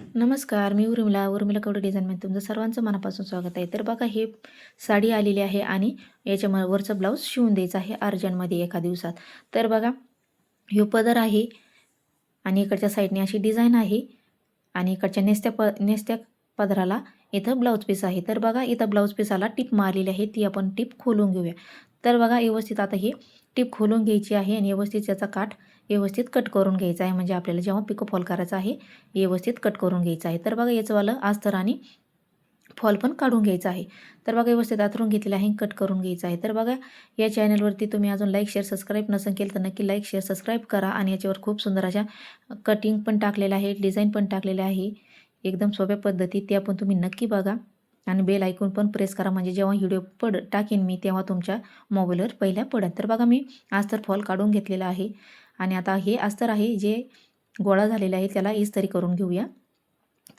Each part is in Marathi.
नमस्कार मी उर्मिला. उर्मिला कवडे डिझाईनमध्ये तुमचं सर्वांचं मनापासून स्वागत आहे. तर बघा हे साडी आलेली आहे आणि याच्या म- वरचं ब्लाऊज शिवून द्यायचं आहे अर्जंटमध्ये एका दिवसात. तर बघा ह्यो पदर आहे आणि इकडच्या साईडने अशी डिझाईन आहे आणि इकडच्या नेस्त्या प नेस्त्या पदराला इथं ब्लाऊज पीस आहे. तर बघा इथं ब्लाऊज पीसाला टिप मारलेली आहे. ती आपण टिप खोलून घेऊया. तर बघा व्यवस्थित आता ही टिप खोलून घ्यायची आहे आणि व्यवस्थित याचा काठ व्यवस्थित कट करून घ्यायचा आहे. म्हणजे आपल्याला जेव्हा पिको फॉल करायचा आहे व्यवस्थित कट करून घ्यायचं आहे. तर बघा याचंवालं अस्तर आणि फॉल पण काढून घ्यायचं आहे. तर बघा व्यवस्थित आतरून घेतलेलं आहे कट करून घ्यायचं आहे. तर बघा या चॅनलवरती तुम्ही अजून लाईक शेअर सबस्क्राईब नसेल केलं तर नक्की लाईक शेअर सबस्क्राईब करा आणि याच्यावर खूप सुंदर अशा कटिंग पण टाकलेलं आहे डिझाईन पण टाकलेलं आहे. एकदम सोप्या पद्धतीत त्या पण तुम्ही नक्की बघा. आणि बेल ऐकून पण प्रेस करा. म्हणजे जेव्हा व्हिडिओ पड टाकेन मी तेव्हा तुमच्या मोबाईलवर पहिल्या पडेल तर बघा मी आज तर फॉल काढून घेतलेला आहे. आणि आता हे अस्तर आहे जे गोळा झालेला आहे त्याला इस्त्री करून घेऊया.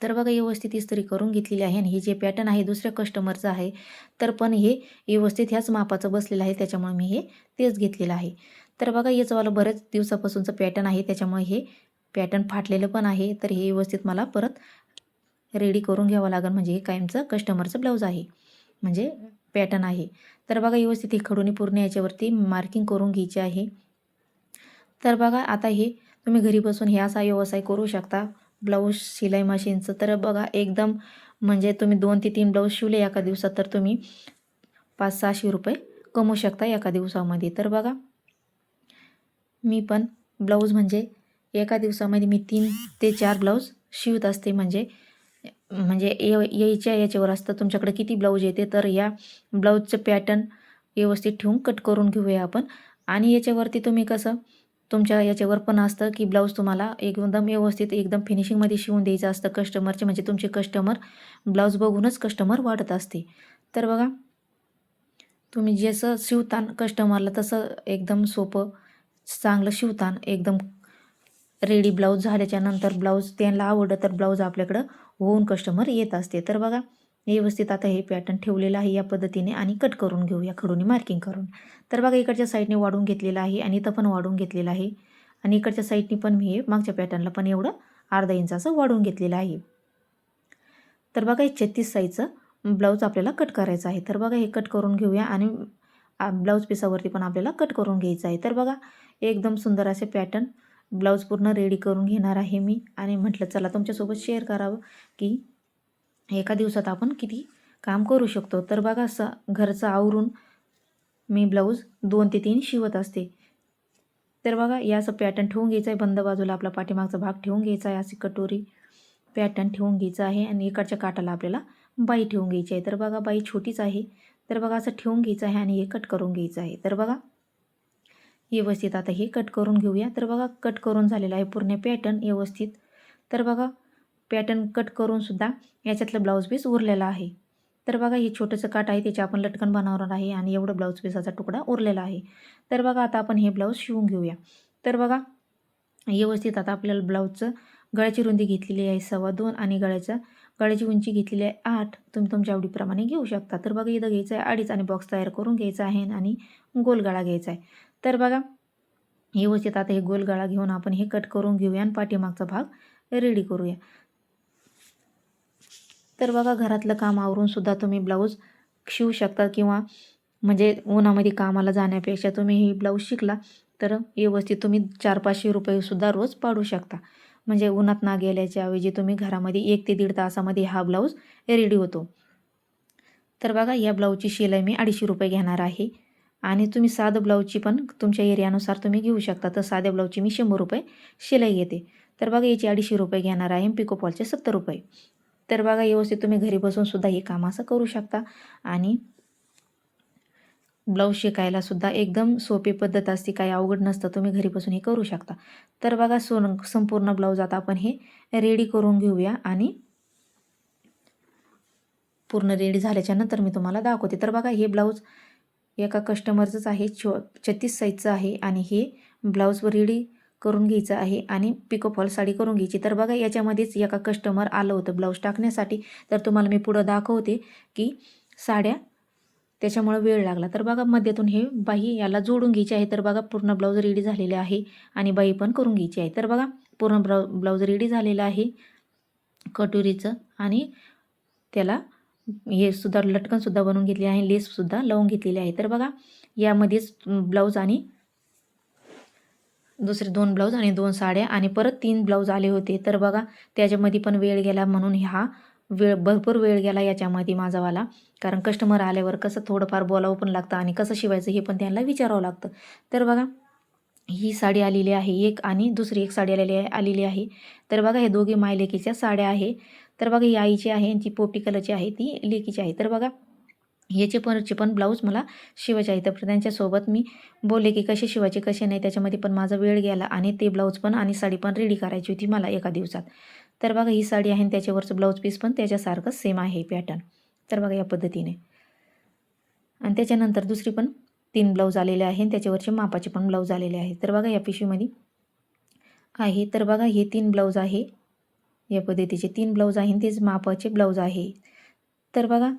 तर बघा व्यवस्थित इस्त्री करून घेतलेली आहे आणि हे जे पॅटर्न आहे दुसऱ्या कस्टमरचं आहे तर पण हे व्यवस्थित ह्याच मापाचं बसलेलं आहे त्याच्यामुळे मी हे तेच घेतलेलं आहे. तर बघा याचंवालं बऱ्याच दिवसापासूनचं पॅटर्न आहे त्याच्यामुळे हे पॅटर्न फाटलेलं पण आहे. तर हे व्यवस्थित मला परत रेडी करून घ्यावं लागेल म्हणजे हे कायमचं कस्टमरचं ब्लाऊज आहे म्हणजे पॅटर्न आहे. तर बघा व्यवस्थित हे खडूनी पूर्ण याच्यावरती मार्किंग करून घ्यायची आहे. तर बघा आता हे तुम्ही घरी बसून हे असा व्यवसाय करू शकता. ब्लाऊज शिलाई मशीनचं. तर बघा एकदम म्हणजे तुम्ही दोन ते तीन ब्लाऊज शिवले एका दिवसात तर तुम्ही पाच सहाशे रुपये कमवू शकता एका दिवसामध्ये. तर बघा मी पण ब्लाऊज म्हणजे एका दिवसामध्ये मी तीन ते चार ब्लाऊज शिवत असते. म्हणजे म्हणजे ये यायच्या याच्यावर असतं. तुमच्याकडे किती ब्लाऊज येते तर या ब्लाऊजचं पॅटर्न व्यवस्थित ठेवून कट करून घेऊया आपण. आणि याच्यावरती तुम्ही कसं तुमच्या याच्यावर पण असतं की ब्लाऊज तुम्हाला एकदम व्यवस्थित एकदम फिनिशिंगमध्ये शिवून द्यायचं असतं कस्टमरचे म्हणजे तुमचे कस्टमर ब्लाऊज बघूनच कस्टमर वाढत असते. तर बघा तुम्ही जसं शिवतान कस्टमरला तसं एकदम सोपं चांगलं शिवतान एकदम रेडी ब्लाऊज झाल्याच्यानंतर ब्लाऊज त्यांना आवडलं तर ब्लाऊज आपल्याकडं होऊन कस्टमर येत असते. तर बघा व्यवस्थित आता हे पॅटर्न ठेवलेलं आहे या पद्धतीने आणि कट करून घेऊया खडूनी मार्किंग करून. तर बघा इकडच्या साईडने वाढून घेतलेलं आहे आणि इथं पण वाढून घेतलेलं आहे. आणि इकडच्या साईडने पण मी हे मागच्या पॅटर्नला पण एवढं अर्धा इंच असं वाढून घेतलेलं आहे. तर बघा हे छत्तीस साईजचं ब्लाऊज आपल्याला कट करायचं आहे. तर बघा हे कट करून घेऊया आणि ब्लाऊज पिसावरती पण आपल्याला कट करून घ्यायचं आहे. तर बघा एकदम सुंदर असे पॅटर्न ब्लाऊज पूर्ण रेडी करून घेणार आहे मी. आणि म्हटलं चला तुमच्यासोबत शेअर करावं की एका दिवसात आपण किती काम करू शकतो? तर बघा असं घरचं आवरून मी ब्लाऊज दोन ते तीन शिवत असते. तर बघा या असं पॅटर्न ठेवून घ्यायचं आहे बंद बाजूला आपला पाठीमागचा भाग ठेवून घ्यायचा आहे अशी कटोरी पॅटर्न ठेवून घ्यायचं आहे. आणि इकडच्या काटाला आपल्याला बाई ठेवून घ्यायची आहे. तर बघा बाई छोटीच आहे. तर बघा असं ठेवून घ्यायचं आहे आणि हे कट करून घ्यायचं आहे. तर बघा व्यवस्थित आता हे कट करून घेऊया. तर बघा कट करून झालेलं आहे पूर्ण पॅटर्न व्यवस्थित. तर बघा पॅटर्न कट करून सुद्धा याच्यातलं ब्लाऊज पीस उरलेला आहे. तर बघा हे छोटंसं काट आहे त्याचे आपण लटकन बनवणार आहे आणि एवढं ब्लाऊज पीसाचा तुकडा उरलेला आहे. तर बघा आता आपण हे ब्लाऊज शिवून घेऊया. तर बघा व्यवस्थित आता आपल्याला ब्लाऊजचं गळ्याची रुंदी घेतलेली आहे सव्वा दोन आणि गळ्याचं गळ्याची उंची घेतलेली आहे आठ. तुम्ही तुमच्या आवडीप्रमाणे घेऊ शकता. तर बघा इथं घ्यायचं आहे अडीच आणि बॉक्स तयार करून घ्यायचा आहे आणि गोल गळा घ्यायचा आहे. तर बघा व्यवस्थित आता हे गोल गळा घेऊन आपण हे कट करून घेऊया आणि पाठीमागचा भाग रेडी करूया. तर बघा घरातलं काम आवरून सुद्धा तुम्ही ब्लाऊज शिवू शकता किंवा म्हणजे उन्हामध्ये कामाला जाण्यापेक्षा तुम्ही ही ब्लाऊज शिकला तर व्यवस्थित तुम्ही चार पाचशे रुपयेसुद्धा रोज पाडू शकता. म्हणजे उन्हात ना गेल्याच्या ऐवजी तुम्ही घरामध्ये एक ते दीड तासामध्ये हा ब्लाऊज रेडी होतो. तर बघा या ब्लाऊजची शिलाई मी अडीचशे रुपये घेणार आहे आणि तुम्ही साधं ब्लाऊजची पण तुमच्या एरियानुसार तुम्ही घेऊ शकता. तर साध्या ब्लाऊजची मी शंभर रुपये शिलाई घेते. तर बघा याची अडीचशे रुपये घेणार आहे पिकोपॉलचे सत्तर रुपये. तर बघा व्यवस्थित तुम्ही घरी बसून सुद्धा हे काम असं करू शकता. आणि ब्लाऊज शिकायला सुद्धा एकदम सोपी पद्धत असते. काही अवघड नसतं तुम्ही घरी बसून हे करू शकता. तर बघा सोन संपूर्ण ब्लाऊज आता आपण हे रेडी करून घेऊया आणि पूर्ण रेडी झाल्याच्यानंतर मी तुम्हाला दाखवते. तर बघा हे ब्लाऊज एका कस्टमरचंच आहे छो छत्तीस साईजचं आहे आणि हे ब्लाऊजवर रेडी करून घ्यायचं आहे आणि पिको फॉल साडी करून घ्यायची. तर बघा याच्यामध्येच एका कस्टमर आलं होतं ब्लाऊज टाकण्यासाठी. तर तुम्हाला मी पुढं दाखवते की साड्या त्याच्यामुळं वेळ लागला. तर बघा मध्यातून हे बाई याला जोडून घ्यायची आहे. तर बघा पूर्ण ब्लाऊज रेडी झालेले आहे आणि बाई पण करून घ्यायची आहे. तर बघा पूर्ण ब्लाऊ ब्लाऊज रेडी झालेला आहे कटोरीचं आणि त्याला हे सुद्धा लटकनसुद्धा बनवून घेतली आहे लेससुद्धा लावून घेतलेली आहे. तर बघा यामध्येच ब्लाऊज आणि दुसरे दोन ब्लाऊज आणि दोन साड्या आणि परत तीन ब्लाऊज आले होते. तर बघा त्याच्यामध्ये पण वेळ गेला म्हणून हा वेळ भरपूर वेळ गेला याच्यामध्ये माझावाला कारण कस्टमर आल्यावर कसं थोडंफार बोलावं पण लागतं आणि कसं शिवायचं हे पण त्यांना विचारावं लागतं. तर बघा ही साडी आलेली आहे एक आणि दुसरी एक साडी आलेली आहे आलेली आहे. तर बघा हे दोघे मायलेकीच्या साड्या आहे. तर बघा ही आईची आहे आणि ती पोपटी कलरची आहे ती लेकीची आहे. तर बघा याचे पणचे पण ब्लाऊज मला शिवायचे आहे तर त्यांच्यासोबत मी बोलले की कसे शिवायचे कसे नाही त्याच्यामध्ये पण माझा वेळ गेला आणि ते ब्लाऊज पण आणि साडी पण रेडी करायची होती मला एका दिवसात. तर बघा ही साडी आहे आणि त्याच्यावरचं ब्लाऊज पीस पण त्याच्यासारखं सेम आहे पॅटर्न तर बघा या पद्धतीने. आणि त्याच्यानंतर दुसरी पण तीन ब्लाऊज आलेले आहे आणि त्याच्यावरचे मापाचे पण ब्लाऊज आलेले आहे तर बघा या पिशवीमध्ये आहे. तर बघा हे तीन ब्लाऊज आहे. या पद्धतीचे तीन ब्लाऊज आहे आणि तेच मापाचे ब्लाऊज आहे. तर बघा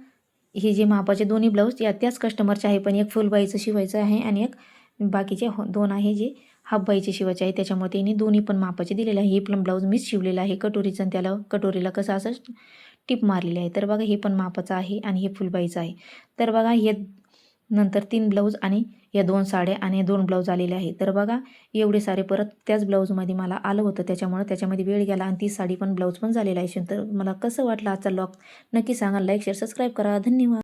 हे जे मापाचे दोन्ही ब्लाऊज या त्याच कस्टमरचे आहे पण एक फुलबाईचं शिवायचं आहे आणि एक बाकीचे हो दोन आहे जे हाफबाईचे शिवायचे आहे. त्याच्यामुळे त्यांनी दोन्ही पण मापाचे दिलेले आहे. हे पण ब्लाऊज मीच शिवलेलं आहे. कटोरीचं आणि त्याला कटोरीला कसं असं टिप मारलेली आहे. तर बघा हे पण मापाचं आहे आणि हे फुलबाईचं आहे. तर बघा हे नंतर तीन ब्लाऊज आणि या दोन साड्या आणि दोन ब्लाऊज आलेले आहे तर बघा एवढे सारे परत त्याच ब्लाऊजमध्ये मला आलं होतं. त्याच्यामुळं त्याच्यामध्ये वेळ गेला आणि ती साडी पण ब्लाऊज पण झालेला आहे. तर मला कसं वाटलं आजचा लॉक नक्की सांगा. लाईक शेअर सबस्क्राईब करा. धन्यवाद.